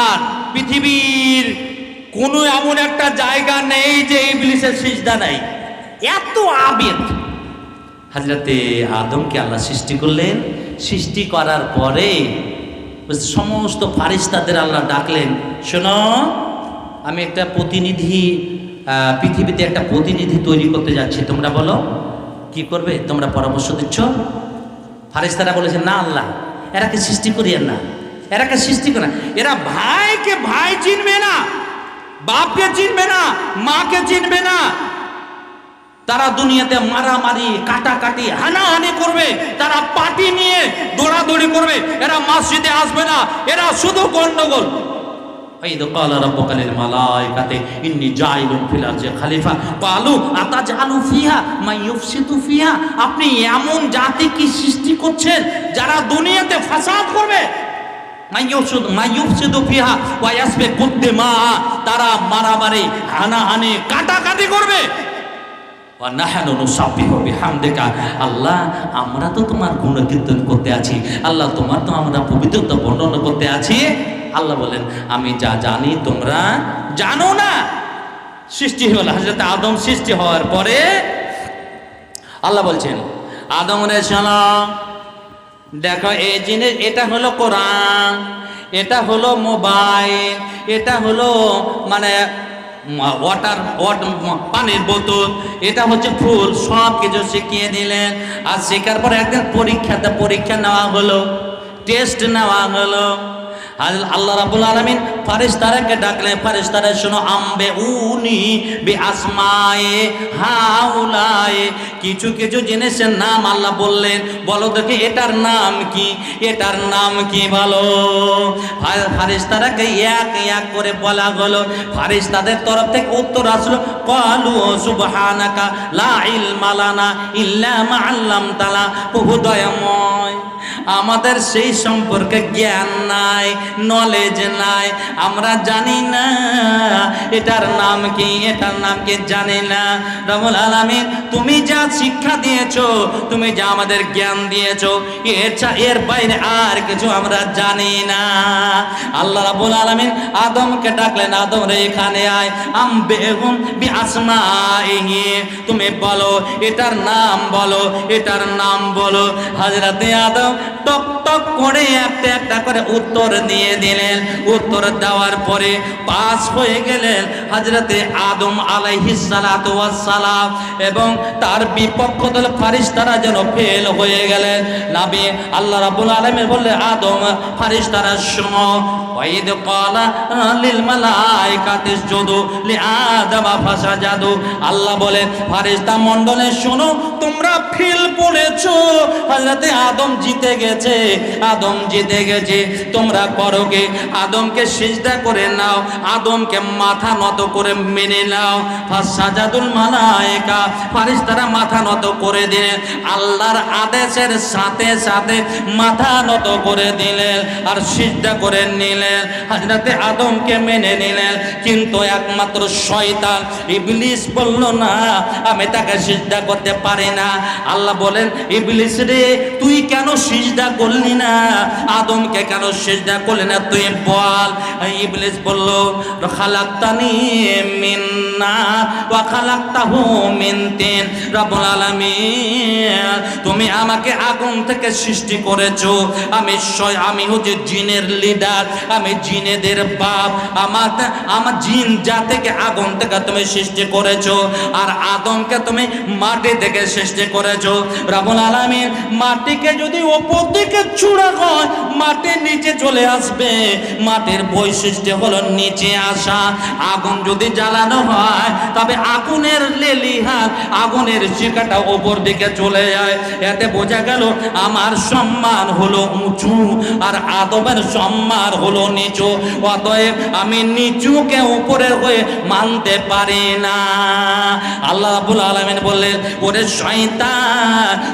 আর পৃথিবীর কোনো এমন একটা জায়গা নেই যে ইবলিসের সিজদা নাই। এত আবেদ হাজরাতে আদমকে আল্লাহ সৃষ্টি করলেন। সৃষ্টি করার পরে সমস্ত ফারিস্তাদের আল্লাহ ডাকলেন, শোনো, আমি একটা প্রতিনিধি পৃথিবীতে একটা প্রতিনিধি তৈরি করতে যাচ্ছি। তোমরা বলো, কি করবে? তোমরা পরামর্শ দিচ্ছ? ফারিস্তারা বলেছে, না আল্লাহ এরা কি সৃষ্টি করিয়েন না। এরাকে সৃষ্টি করে না। এরা ভাইকে ভাই চিনবে না বাপকে চিনবে না মাকে চিনবে না তারা দুনিয়াতে মারামারি কাটাকাটি হানাহানি করবে তারা পার্টি নিয়ে দৌড়াদৌড়ি করবে এরা মসজিদে আসবে না এরা শুধু গন্ডগোল وإذ قال ربك للملائكة إني جاعل في الأرض خليفة قالوا أتجعل فيها من يفسد فيها আপনি এমন জাতি কি সৃষ্টি করছেন যারা দুনিয়াতে ফাসাদ করবে তারা মারামারি, হানাহানি, কাটাকাটি করবে। আল্লাহ, আমরা তো তোমার গুণকীর্তন করতে আছি। আল্লাহ, তোমার তো আমরা পবিত্রতা বর্ণনা করতে আছি। আল্লাহ বলেন, আমি যা জানি তোমরা জানো না। সৃষ্টি হল হাজরত আদম সৃষ্টি হওয়ার পরে আল্লাহ বলছেন, আদম রে শোনো দেখো এই জিনিস, এটা হলো কোরআন, এটা হলো মোবাইল, এটা হলো মানে ওয়াটার পানির বোতল, এটা হচ্ছে ফুল, সব কিছু শিখিয়ে দিলেন। আর শেখার পর একদিন পরীক্ষাতে পরীক্ষা নেওয়া হলো টেস্ট নেওয়া হলো। আল্লাহ রাবুল আলমিন ফারিস্তারাকে ডাকলেন ফারিস্তারা শোনো আম্বে উনি বে আসমায়ে হাউলায়ে। কিছু কিছু জিনিসের নাম আল্লাহ বললেন। বলো দেখি, এটার নাম কি? এটার নাম কি বলো? ফারিস্তারাকে এক এক করে বলা হলো। ফারিস্তাদের তরফ থেকে উত্তর আসলো, কলু সুবহানাকা লা ইলমা লানা ইল্লা মা আল্লামতানা প্রভু দয়াময় আমাদের সেই সম্পর্কে জ্ঞান নাই নলেজ নাই। আমরা জানি না এটার নাম কি, এটার নাম কি জানি না। রবুল আলামিন, তুমি যা শিক্ষা দিয়েছ, তুমি যা আমাদের জ্ঞান দিয়েছ, এর এর বাইরে আর কিছু আমরা জানি না। আল্লাহ রাবুল আলামিন আদমকে ডাকলেন, আদম রে, এখানে আয়। আম বেগুম বি আসমাইহি। তুমি বলো, এটার নাম বলো, এটার নাম বলো। হাজরাতে আদম টক টক করে একটা একটা করে উত্তর দিয়ে দিলেন। উত্তর দেওয়ার পরে পাস হয়ে গেলেন হাজরাতে আদম সালাম এবং তার বিপক্ষ দল ফারিস্তারা যেন ফেল হয়ে গেলেন। নবী আল্লাহ রাব্বুল আলামিন বললে আদম, ফারিস্তারা, শোনো ক্বালা লিল মালাইকাতি ইসজুদু লিআদম ফাসাজাদু। আল্লাহ বলে ফারিস্তা মণ্ডলে শোনো, তোমরা ফিল পড়েছো? হযরতে আদম জিতে গেছে। আদম জিতে গেছে। তোমরা করোগে আদমকে সিজদা করে নাও। আদমকে মাথা নত করে মেনে নাও। ফাসাজাদুল মালায়েকা ফারিস্তারা মাথা নত করে দিলেন। আল্লাহর আদেশের সাথে সাথে মাথা নত করে দিলেন আর সিজদা করে নিলেন। হযরতে আদমকে মেনে নিলেন। কিন্তু একমাত্র শয়তান ইবলিস বলল, না, আমি তাকে সিজদা করতে পারি না। আল্লাহ বলেন, ইবলিস রে, তুই কেন সিজদা করলি না? আদমকে কেন সিজদা করলি না? তুই বল। ইবলিস বলল, খালাক্তানি মিন ওয়া খালাক্তাহু মিন তিন। রব্বুল আলামিন, তুমি আমাকে আগুন থেকে সৃষ্টি করেছ। আমি স্বয়- আমি হচ্ছে জিনের লিডার আমি জিনেদের বাপ। আমার আমার জিন যা থেকে আগুন থেকে তুমি সৃষ্টি করেছ, আর আদমকে তুমি মাটি থেকে সৃষ্টি করেছ। রাবুল আলামিন মাটিকে যদি ওপর দিকে চূড়া হয় মাটির নিচে চলে আসবে। মাটির বৈশিষ্ট্য হলো নিচে আসা। আগুন যদি জ্বালানো হয়, তবে আগুনের লেলিহান আগুনের শিকাটা ওপর দিকে চলে যায়। এতে বোঝা গেল আমার সম্মান হলো উঁচু আর আদবের সম্মান হলো নিচু। অতএব আমি নিচুকে উপরের হয়ে মানতে পারি না। আল্লাহ রাব্বুল আলামিন বললেন, ওরে শয়তান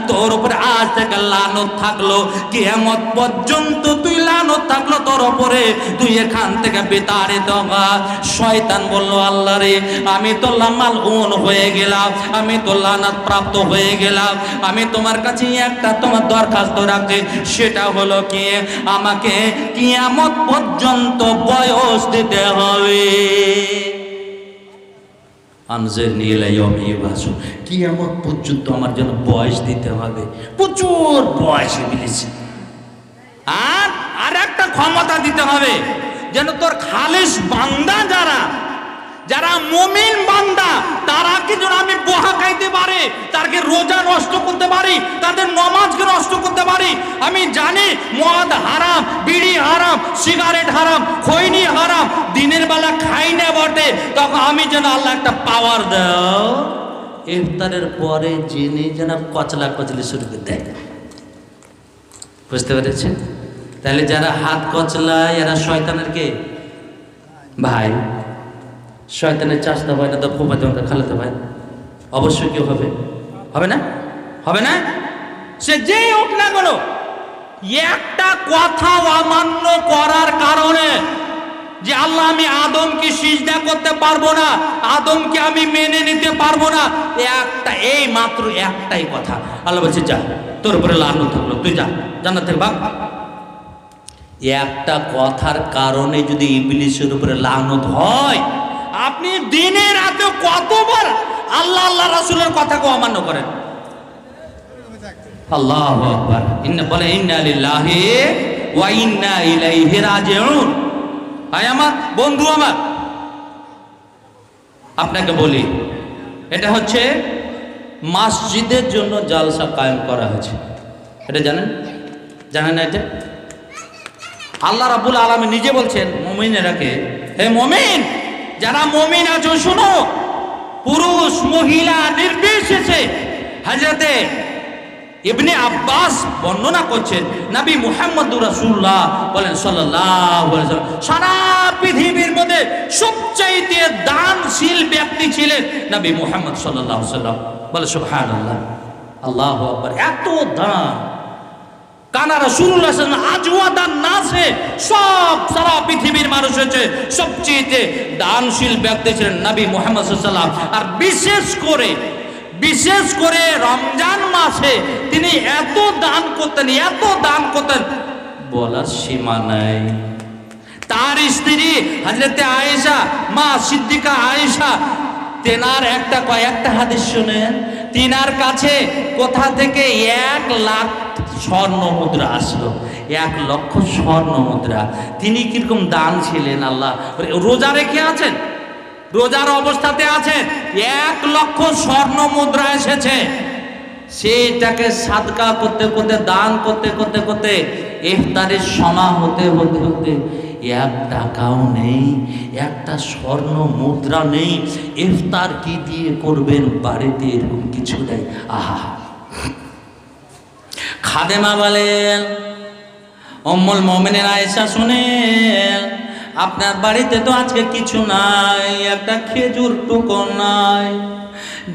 তোর উপরে আজ থেকে লানত থাকল। কেমত পর্যন্ত তুই লানত থাকল তোর উপরে। তুই এখান থেকে বিতাড়িত হা শয়তান বলল, আল্লাহ রে, আমি তো লামাল উন হয়ে গেলাম। আমি তো লানাত প্রাপ্ত হয়ে গেলাম। আমি তোমার কাছে একটা তোমার দরখাস্ত রাখছি। সেটা হলো কি? আমাকে কিয়ামত পর্যন্ত বয়স দিতে হবে। আনজের নীল বাসু কিয়ামত পর্যন্ত আমার জন্য বয়স দিতে হবে। প্রচুর বয়স মিলেছে আর আর একটা ক্ষমতা দিতে হবে। যেন তোর খালিস বান্দা যারা যারা মমিন বান্দা, তারা কি যেন আমি বোহা খাইতে পারে? তারকে রোজা নষ্ট করতে পারি? তাদের নমাজকে নষ্ট করতে পারি? আমি জানি মদ হারাম, বিড়ি হারাম, সিগারেট হারাম, খৈনি হারাম, দিনের বেলা খাই না বটে। তখন আমি যেন আল্লাহ একটা পাওয়ার দাও। ইফতারের পরে জেনে যেন কচলা কচলি শুরু করে দেয়। বুঝতে পেরেছেন? তাহলে যারা হাত কচলায়, এরা শয়তানের কে? ভাই। শয়তানের চাষতে হয় না তো ফুপাতে হয় খালাতে হয় অবশ্যই কেউ হবে। হবে না? হবে না? সে যেই হোক না কেন, একটা কথা অমান্য করার কারণে যে আল্লাহ, আমি আদমকে সিজদা করতে পারব না, আদমকে আমি মেনে নিতে পারব না একটা, এই মাত্র একটাই কথা। আল্লাহ বলছে, যা, তোর উপরে লাগানো থাকল, তুই যা, জান্নাত থেকে ভাগ। একটা কথার কারণে যদি ইবলিশের উপরে লানত হয় আপনি দিনে রাতে কতবার আল্লাহ আল্লাহ রাসূলের কথাকে অমান্য করেন? আল্লাহু আকবার। ইন্না বলে, ইন্না লিল্লাহি ওয়া ইন্না ইলাইহি রাজিউন। ভাই আমার, বন্ধু আমার, আপনাকে বলি, এটা হচ্ছে মসজিদের জন্য জালসা কায়েম করা হয়েছে। এটা জানেন? জানেন না এটা? আল্লাহ রাবুল আলমী নিজে বলছেন মমিনেরাকে হে মমিন যারা মমিন আছো, শুনো। পুরুষ, মহিলা নির্বিশেষে হাজরতে ইবনে আব্বাস বর্ণনা করছেন, নবী মুহাম্মদ রাসূলুল্লাহ বলেন ওয়াসাল্লাম, সারা পৃথিবীর মধ্যে সবচাইতে দানশীল ব্যক্তি ছিলেন নবী মুহাম্মদ সাল্লাল্লাহু আলাইহি ওয়াসাল্লাম। বলে, সুবহানাল্লাহ। আল্লাহু আকবার, এত দান। কানা রাসূলুল্লাহ সাল্লাল্লাহু আজওয়াদান নাসে সব সারা পৃথিবীর মানুষ হচ্ছে সবচেয়ে দানশীল ব্যক্তি ছিলেন নবী মুহাম্মদ সাল্লাল্লাহু আর বিশেষ করে বিশেষ করে রমজান মাসে তিনি এত দান করতেন, এত দান করতেন, বলার সীমা নাই। তার স্ত্রী হজরতে আয়েশা, মা সিদ্দিকা আয়েশা, তেনার একটা কয়েকটা হাদিস শুনেন, তিনার কাছে কোথা থেকে এক লাখ স্বর্ণ মুদ্রা আসলো। এক লক্ষ স্বর্ণ মুদ্রা। তিনি কীরকম দান ছিলেন আল্লাহ? রোজা রেখে আছেন? রোজার অবস্থাতে আছেন? এক লক্ষ স্বর্ণ মুদ্রা এসেছে। সেইটাকে সাদকা করতে করতে, দান করতে করতে করতে, ইফতারের সমা হতে হতে হতে এক টাকাও নেই, একটা স্বর্ণ মুদ্রা নেই। ইফতার কি দিয়ে করবেন? বাড়িতে এরকম কিছু নেই। আহা। খাদেমা বলেন অম্মল মোমেনের আয়েশা শুনেন, আপনার বাড়িতে তো আজকে কিছু নাই, একটা খেজুর টুকো নাই।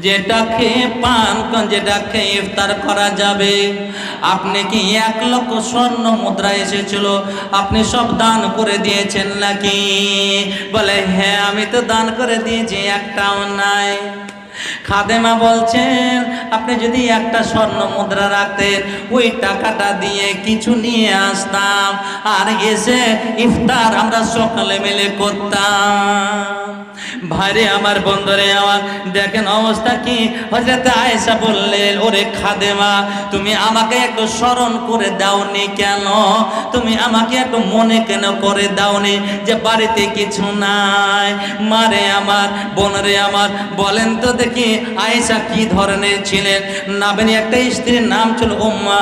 যেটা খেয়ে পান, যেটা খেয়ে ইফতার করা যাবে। আপনি কি এক লক্ষ স্বর্ণ মুদ্রা এসেছিল? আপনি সব দান করে দিয়েছেন নাকি? বলে হ্যাঁ আমি তো দান করে দিয়েছি, একটাও নাই। খাদেমা বলছেন, আপনি যদি একটা স্বর্ণ মুদ্রা রাখতেন, ওই টাকাটা দিয়ে কিছু নিয়ে আসতাম। আর এসে ইফতার আমরা সকালে মিলে করতাম। ভাইরে আমার বন্ধরে আমার, দেখেন অবস্থা কি? হজরত আয়েশা বললেন ওরে খাদেমা, তুমি আমাকে একটু স্মরণ করে দাওনি কেন? তুমি আমাকে একটু মনে কেন করে দাওনি যে বাড়িতে কিছু নাই? মারে আমার, বোনরে আমার, বলেন তো দেখি আয়েশা কি ধরনের ছিলেন? নাবেনি একটা স্ত্রীর নাম ছিল উম্মা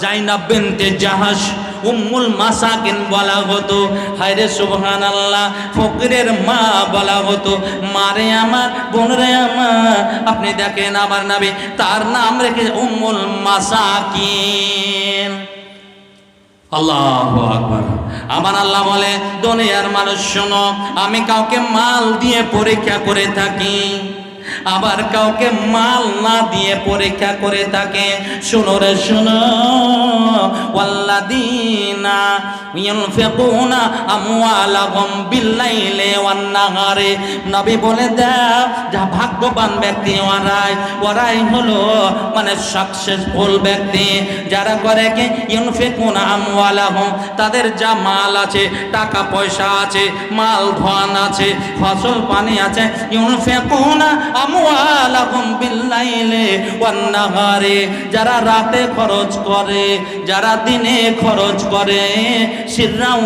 জাইনাব বিনতে জাহাজ উম্মুল মাসাকিন বলা হতো। হায়রে সুবহান আল্লাহ ফকিরের মা বলা হতো। মারে আমার, বোনরে আমার, আপনি দেখেন আমার নাবি, তার নাম রেখে উম্মুল মাসাকিন। আল্লাহ আকবার। আমার আল্লাহ বলে, দুনিয়ার মানুষ শোনো, আমি কাউকে মাল দিয়ে পরীক্ষা করে থাকি। আবার কাউকে মাল না দিয়ে পরীক্ষা করে থাকে। শুনো রে, শুনো। ওয়াল্লাদিনা ওরাই হলো মানে সাকসেসফুল ব্যক্তি। যারা করে কি? তাদের যা মাল আছে, টাকা, পয়সা আছে, মাল, ধন আছে, ফসল, পানি আছে, ইউনফিকুনা আমওয়ালাহুম বিল্লাইলে যারা রাতে খরচ করে, যারা দিনে খরচ করে সিররাউ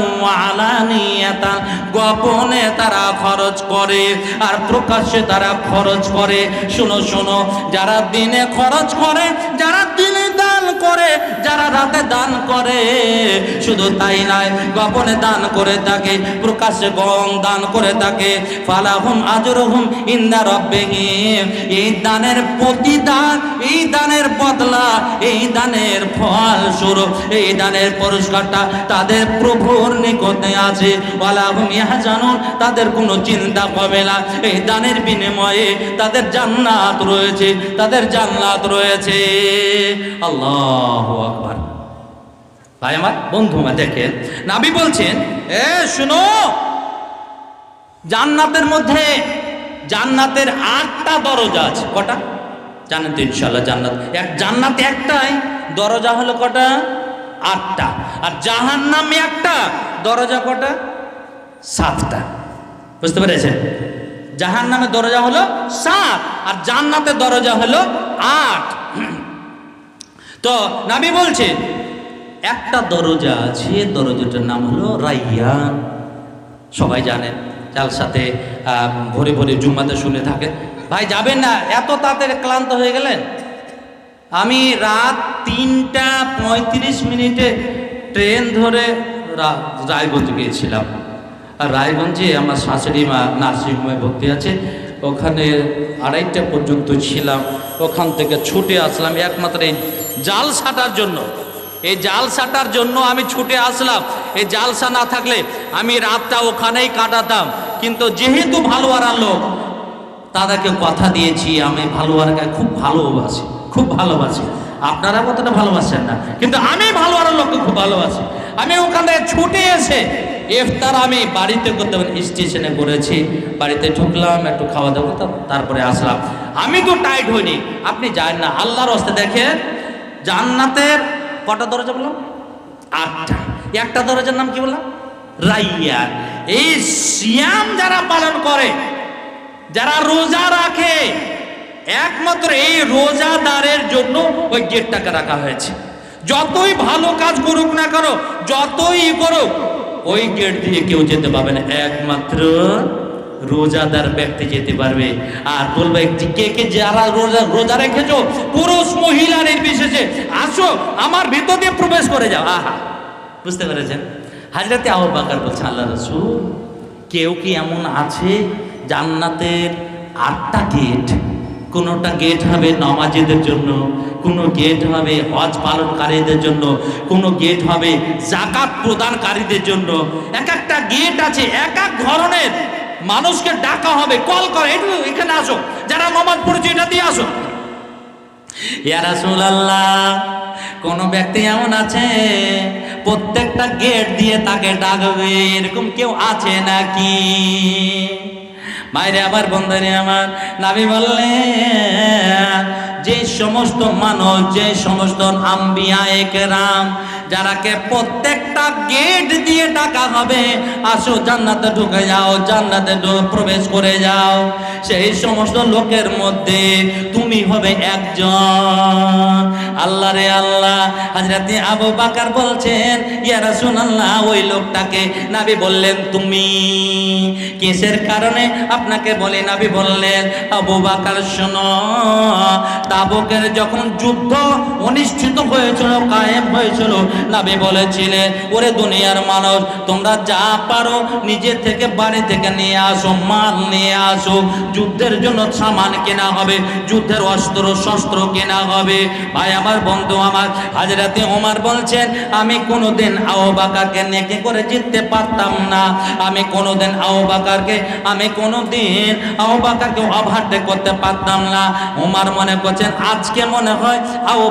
গোপনে তারা খরচ করে, আর প্রকাশ্যে তারা খরচ করে। শুনো শুনো, যারা দিনে খরচ করে, যারা দান করে, যারা রাতে দান করে, শুধু তাই নয়, গোপনে দান করে থাকে, প্রকাশ্যে গং দান করে থাকে। ফালাহুম আজরহুম ইন্দা রব্বিহিম। এই দানের প্রতিদান, এই দানের বদলা, এই দানের ফল স্বরূপ, এই দানের পুরস্কারটা তাদের প্রভুর নিকটে আছে। ওয়ালাহুম ইয়াহজানুন, তাদের কোনো চিন্তা হবে না। এই দানের বিনিময়ে তাদের জান্নাত রয়েছে, তাদের জান্নাত রয়েছে। আল্লাহু। আকবার। ভাই আমার, বন্ধু আমার, দেখেন, নাবি বলছেন, এ, শুনো, জান্নাতের মধ্যে জান্নাতের আটটা দরজা আছে। কটা? জানেন তো ইনশাল্লাহ জান্নাত। এক, জান্নাতে একটাই, দরজা হলো কটা? আটটা। আর জাহান নামে একটা, দরজা কটা? সাতটা। বুঝতে পেরেছেন? জাহান নামে দরজা হলো সাত, আর জান্নাতের দরজা হলো আট। তো নাবি বলছে, একটা দরজা আছে, দরজাটার নাম হলো রাইয়ান। সবাই জানেন যার সাথে ভোরে ভোরে জুম্মাতে শুনে থাকেন ভাই, যাবেন না, এত তাড়াতাড়ি ক্লান্ত হয়ে গেলেন? আমি রাত তিনটা পঁয়ত্রিশ মিনিটে ট্রেন ধরে রায়গঞ্জ গিয়েছিলাম। আর রায়গঞ্জে আমার শাশুড়ি মা নার্সিংহোমে ভর্তি আছে। ওখানে আড়াইটা পর্যন্ত ছিলাম। ওখান থেকে ছুটে আসলাম একমাত্র এই জাল সাটার জন্য। এই জাল সাটার জন্য আমি ছুটে আসলাম। এই জালসা না থাকলে আমি রাতটা ওখানেই কাটাতাম। কিন্তু যেহেতু ভালোয়ারার লোক, তাদেরকে কথা দিয়েছি, আমি ভালোয়ারাকে খুব ভালোবাসি খুব ভালোবাসি। আপনারা কতটা ভালোবাসেন না? কিন্তু আমি ভালোয়ারার লোককে খুব ভালোবাসি। আমি ওখান ছুটে এসে ইফতার আমি বাড়িতে করতে স্টেশনে করেছি, বাড়িতে ঢুকলাম, একটু খাওয়া দাওয়া করতাম, তারপরে আসলাম। আমি তো টাইট হইনি, আপনি যান না, আল্লাহর হস্তে দেখেন, জান্নাতের কটা দরজা বললাম? আটটা। একটা দরজার নাম কি বললাম? রাইয়ান এই সিয়াম যারা পালন করে, যারা রোজা রাখে, একমাত্র এই রোজাদারের জন্য ওই গেটটাকে রাখা হয়েছে। যতই ভালো কাজ করুক না করো যতই করুক ওই গেট দিয়ে কেউ যেতে পারবে না। একমাত্র রোজাদার ব্যক্তি যেতে পারবে। আর বলবে যে কে কে যারা রোজা রোজা রেখেছো, পুরুষ, মহিলা নির্বিশেষে, আসো, আমার ভিতর দিয়ে প্রবেশ করে যাও। আহা, বুঝতে পেরেছেন? হাজরাতে আবু বাকার বলছে আল্লাহ রসুল, কেউ কি এমন আছে জান্নাতের আটটা গেট কোনোটা গেট হবে নমাজিদের জন্য, কোনো গেট হবে হজ পালনকারীদের জন্য, কোনো গেট হবে জাকাত প্রদানকারীদের জন্য। এক একটা গেট আছে, এক এক ধরনের। মানুষকে ডাকা হবে কল করে এখানে আসো, যারা নমাজ পড়েছে এটা দিয়ে আসো। ইয়া রাসূলুল্লাহ, কোন ব্যক্তি এমন আছে, প্রত্যেকটা গেট দিয়ে তাকে ডাকবে, এরকম কেউ আছে নাকি? মায়েরে আমার বন্ধনে আমার। নাবি বললে যে সমস্ত মানুষ যে সমস্ত আম্বিয়া একরাম যারাকে প্রত্যেকটা গেট দিয়ে ডাকা হবে। আসো, জান্নাতে ঢুকে যাও, জান্নাতে প্রবেশ করে যাও। সেই সমস্ত লোকের মধ্যে তুমি হবে একজন। আল্লাহ রে আল্লাহ হাজরাতে আবু বাকার বলছেন, ইয়া আল্লাহ ওই লোকটাকে নাবি বললেন তুমি। কিসের কারণে? আপনাকে বলে, নাবি বললেন, আবু বাকার, শোনো, তাবুকের যখন যুদ্ধ অনুষ্ঠিত হয়েছিল, কায়েম হয়েছিল, নাবি বলেছিলেন ওরে দুনিয়ার মানুষ, তোমরা যা পারো নিজে থেকে বাড়ি থেকে নিয়ে আসো, মাল নিয়ে আসো। যুদ্ধের জন্য সামান কেনা হবে, যুদ্ধের অস্ত্র, শস্ত্র কেনা হবে। ভাই, আমার বন্ধু, আমার হাজরাতে ওমার বলছেন, আমি কোনোদিন আও নেকে করে জিততে পারতাম না। আমি কোনোদিন আও আমি কোনোদিন আও বাকারকে করতে পারতাম না। ওমার মনে করছেন, আজকে মনে হয় আও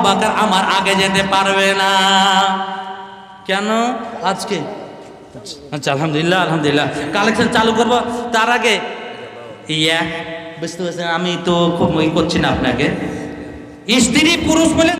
আমার আগে যেতে পারবে না। কেন? আজকে। আচ্ছা আলহামদুলিল্লাহ আলহামদুলিল্লাহ। কালেকশন চালু করব। তার আগে, ইয়া, বুঝতে পারছেন? আমি তো খুব ই করছি না আপনাকে। স্ত্রী পুরুষ বলে